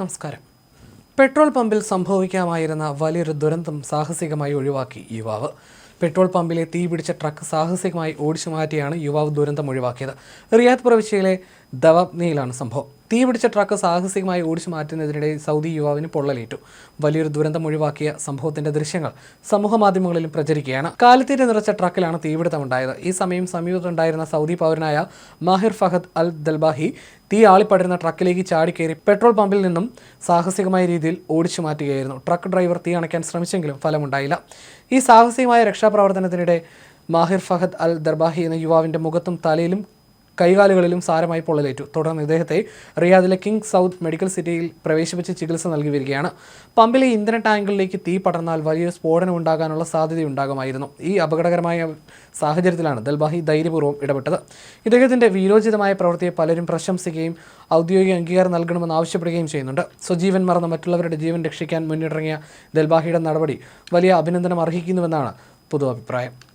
നമസ്കാരം. പെട്രോൾ പമ്പിൽ സംഭവിക്കാമായിരുന്ന വലിയൊരു ദുരന്തം സാഹസികമായി ഒഴിവാക്കി യുവാവ്. പെട്രോൾ പമ്പിലെ തീ പിടിച്ച ട്രക്ക് സാഹസികമായി ഓടിച്ചു മാറ്റിയാണ് യുവാവ് ദുരന്തം ഒഴിവാക്കിയത്. റിയാദ് പ്രവിശ്യയിലെ ദവാബ്നിയിലാണ് സംഭവം. തീ പിടിച്ച ട്രക്ക് സാഹസികമായി ഓടിച്ചു മാറ്റുന്നതിനിടെ സൗദി യുവാവിന് പൊള്ളലേറ്റു. വലിയൊരു ദുരന്തം ഒഴിവാക്കിയ സംഭവത്തിന്റെ ദൃശ്യങ്ങൾ സമൂഹ മാധ്യമങ്ങളിലും പ്രചരിക്കുകയാണ്. കാലത്തീറ്റ നിറച്ച ട്രക്കിലാണ് തീപിടുത്തമുണ്ടായത്. ഈ സമയം സമീപത്തുണ്ടായിരുന്ന സൗദി പൗരനായ മാഹിർ ഫഹദ് അൽ ദൽബാഹി തീ ആളിപ്പടരുന്ന ട്രക്കിലേക്ക് ചാടിക്കയറി പെട്രോൾ പമ്പിൽ നിന്നും സാഹസികമായ രീതിയിൽ ഓടിച്ചു മാറ്റുകയായിരുന്നു. ട്രക്ക് ഡ്രൈവർ തീ അണയ്ക്കാൻ ശ്രമിച്ചെങ്കിലും ഫലമുണ്ടായില്ല. ഈ സാഹസികമായ രക്ഷാപ്രവർത്തനത്തിനിടെ മാഹിർ ഫഹദ് അൽ ദർബാഹി എന്ന യുവാവിന്റെ മുഖത്തും തലയിലും കൈകാലുകളിലും സാരമായി പൊള്ളലേറ്റു. തുടർന്ന് ഇദ്ദേഹത്തെ റിയാദിലെ കിങ് സൗത്ത് മെഡിക്കൽ സിറ്റിയിൽ പ്രവേശിപ്പിച്ച് ചികിത്സ നൽകി വരികയാണ്. പമ്പിലെ ഇന്ധന ടാങ്കുകളിലേക്ക് തീ പടർന്നാൽ വലിയ സ്ഫോടനം ഉണ്ടാകാനുള്ള സാധ്യതയുണ്ടാകുമായിരുന്നു. ഈ അപകടകരമായ സാഹചര്യത്തിലാണ് ദൽബാഹി ധൈര്യപൂർവം ഇടപെട്ടത്. ഇദ്ദേഹത്തിന്റെ വീരോചിതമായ പ്രവൃത്തിയെ പലരും പ്രശംസിക്കുകയും ഔദ്യോഗിക അംഗീകാരം നൽകണമെന്ന് ആവശ്യപ്പെടുകയും ചെയ്യുന്നുണ്ട്. സ്വജീവൻ മറന്ന് മറ്റുള്ളവരുടെ ജീവൻ രക്ഷിക്കാൻ മുന്നിട്ടിറങ്ങിയ ദൽബാഹിയുടെ നടപടി വലിയ അഭിനന്ദനം അർഹിക്കുന്നുവെന്നാണ് പൊതു അഭിപ്രായം